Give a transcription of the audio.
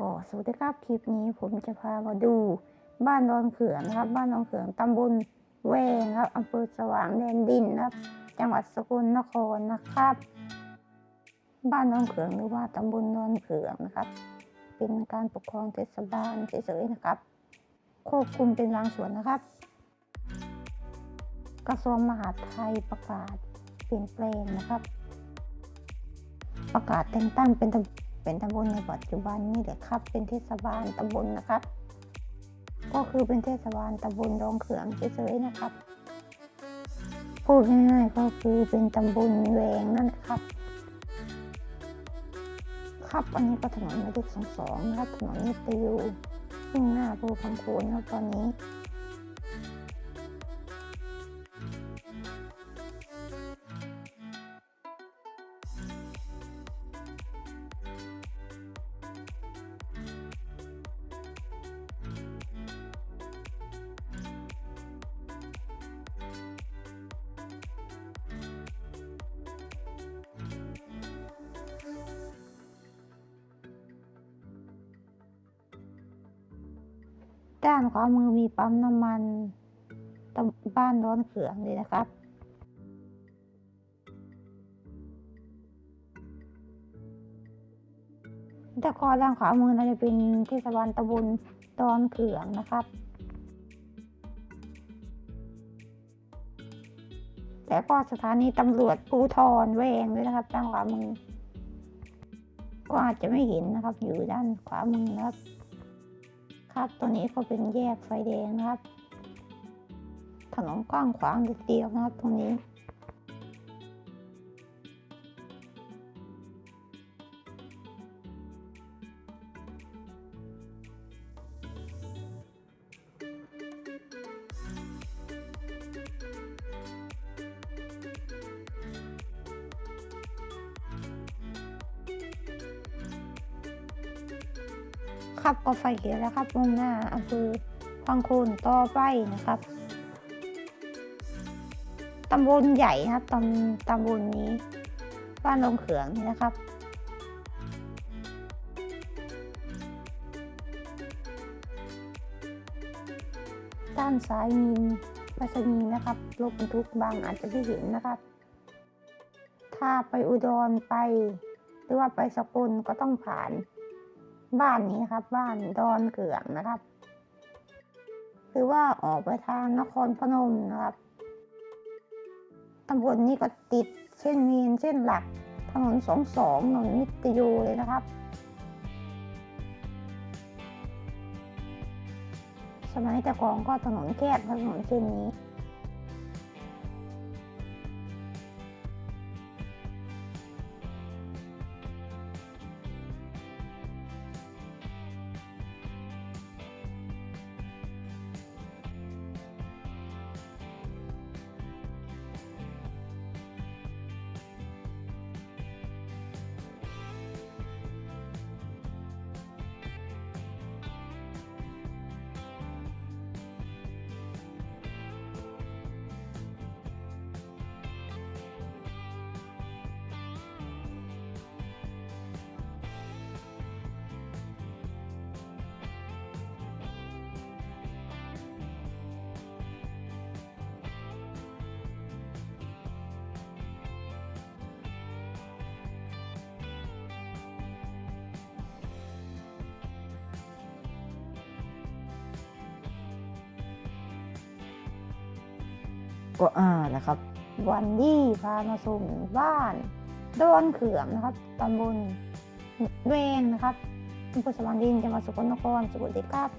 ก็สวัสดีครับคลิปนี้ผมจะพามาดู บ้านดอนเขื่อนะครับ บ้านดอนเขื่องตำบลแวงครับอำเภอสว่างแดนดินนะครับ จังหวัดสกลนครนะครับ บ้านดอนเขื่องหรือว่าตำบลดอนเขื่องนะครับ เป็นการปกครองเทศบาลเฉยๆนะครับ ควบคุมเป็นบางส่วนนะครับ กระทรวงมหาดไทยประกาศเปลี่ยนแปลงนะครับ ประกาศแต่งตั้งเป็นตำ เป็นตำบลในปัจจุบันนี่แหละครับ เป็นเทศบาลตำบลนะครับ ก็คือเป็นเทศบาลตำบลดองเขืองเฉยๆนะครับ พูดง่ายๆก็คือเป็นตำบลแวงนั่นแหละครับ ครับอันนี้ก็ถนนหมายเลขสองสองนะครับถนนนิตยูมุ่งหน้าภูคำโคนนครับตอนนี้ ด้านขวามือมีปั๊มน้ำมันตบ้านร้อนเขืองเลยนะครับแต่ก็ด้านขวามือน่าจะเป็นเทศบาลตำบลดอนเขืองนะครับแต่ก็สถานีตำรวจภูทรแวงด้วยนะครับ ด้านขวามือ ก็อาจจะไม่เห็นนะครับ อยู่ด้านขวามือนะครับ ครับตัวนี้ก็เป็นแยกไฟแดงนะครับ ถนนกว้างขวางเดียวนะครับตรงนี้ ครับก็ไฟเขียวแล้วครับมุ่งหน้าอำเภอพังโคนต่อไปนะครับตำบลใหญ่นะครับตำตำบลนี้ บ้านลงเขืองนี่นะครับด้านซ้ายมีปรษณีย์นะครับรถบรรทุกบางอาจจะไม่เห็นนะครับ ถ้าไปอุดรไป หรือว่าไปสกลก็ต้องผ่าน บ้านนี้ครับ บ้านดอนเกืองนะครับหรือว่าออกไปทางนครพนมนะครับตำบลนี้ก็ติดเช่นมีนเช่นหลักถนนสองสองถนนมิตรยูเลยนะครับสมัยแต่ก่อนก็ถนนแคบถนนเส้นนี้ ก็อ่านะครับ วันดี้พามาส่งบ้านดอนเขื่อมนะครับตำบลเวงนะครับอำเภอสว่างดินจังหวัดสกลนครสวัสดีครับ